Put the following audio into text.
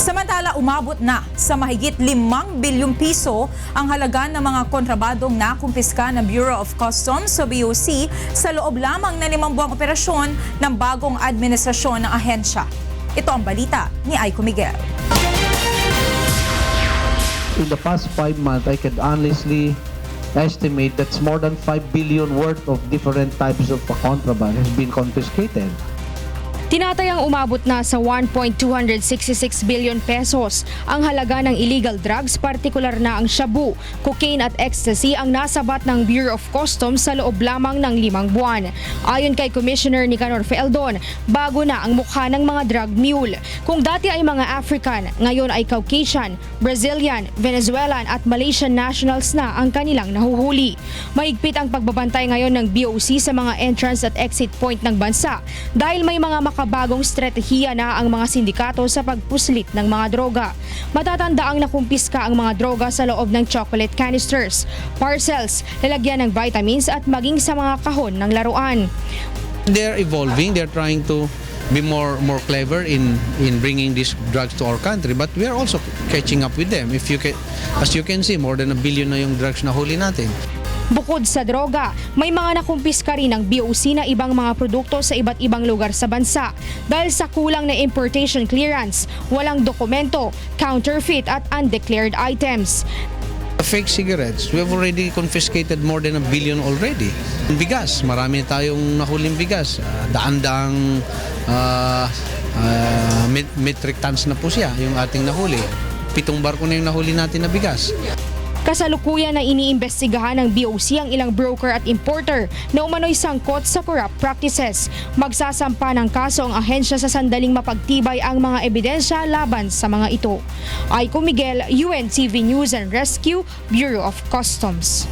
Samantala, umabot na sa mahigit 5 bilyong piso ang halaga ng mga kontrabadong nakumpiska ng Bureau of Customs o BOC sa loob lamang ng limang buwang operasyon ng bagong administrasyon ng ahensya. Ito ang balita ni Aiko Miguel. in the past five months, I could honestly estimate that's more than 5 billion worth of different types of contraband has been confiscated. Tinatayang umabot na sa 1.266 billion pesos ang halaga ng illegal drugs, partikular na ang shabu, cocaine at ecstasy ang nasabat ng Bureau of Customs sa loob lamang ng limang buwan. Ayon kay Commissioner Nicanor Feldon, bago na ang mukha ng mga drug mule. Kung dati ay mga African, ngayon ay Caucasian, Brazilian, Venezuelan at Malaysian nationals na ang kanilang nahuhuli. Mahigpit ang pagbabantay ngayon ng BOC sa mga entrance at exit point ng bansa dahil may mga makabagong strategiya na ang mga sindikato sa pagpuslit ng mga droga. Matatanda ang nakumpiska ang mga droga sa loob ng chocolate canisters, parcels, lalagyan ng vitamins at maging sa mga kahon ng laruan. they're evolving they're trying to be more more clever in in bringing these drugs to our country but we are also catching up with them if you can as you can see more than a billion na yung drugs na huli natin Bukod sa droga, may mga nakumpiska rin ng BOC na ibang mga produkto sa iba't ibang lugar sa bansa. Dahil sa kulang na importation clearance, walang dokumento, counterfeit at undeclared items. Fake cigarettes we have already confiscated more than a billion already. Bigas marami tayong nahuling bigas. Ah, daan-daang ah, ah, met- metric tons na po siya yung ating nahuli. Pitong barko na yung nahuli natin na bigas Kasalukuyan na iniimbestigahan ng BOC ang ilang broker at importer na umano'y sangkot sa corrupt practices. Magsasampa ng kaso ang ahensya sa sandaling mapagtibay ang mga ebidensya laban sa mga ito. Aiko Miguel, UNTV News and Rescue, Bureau of Customs.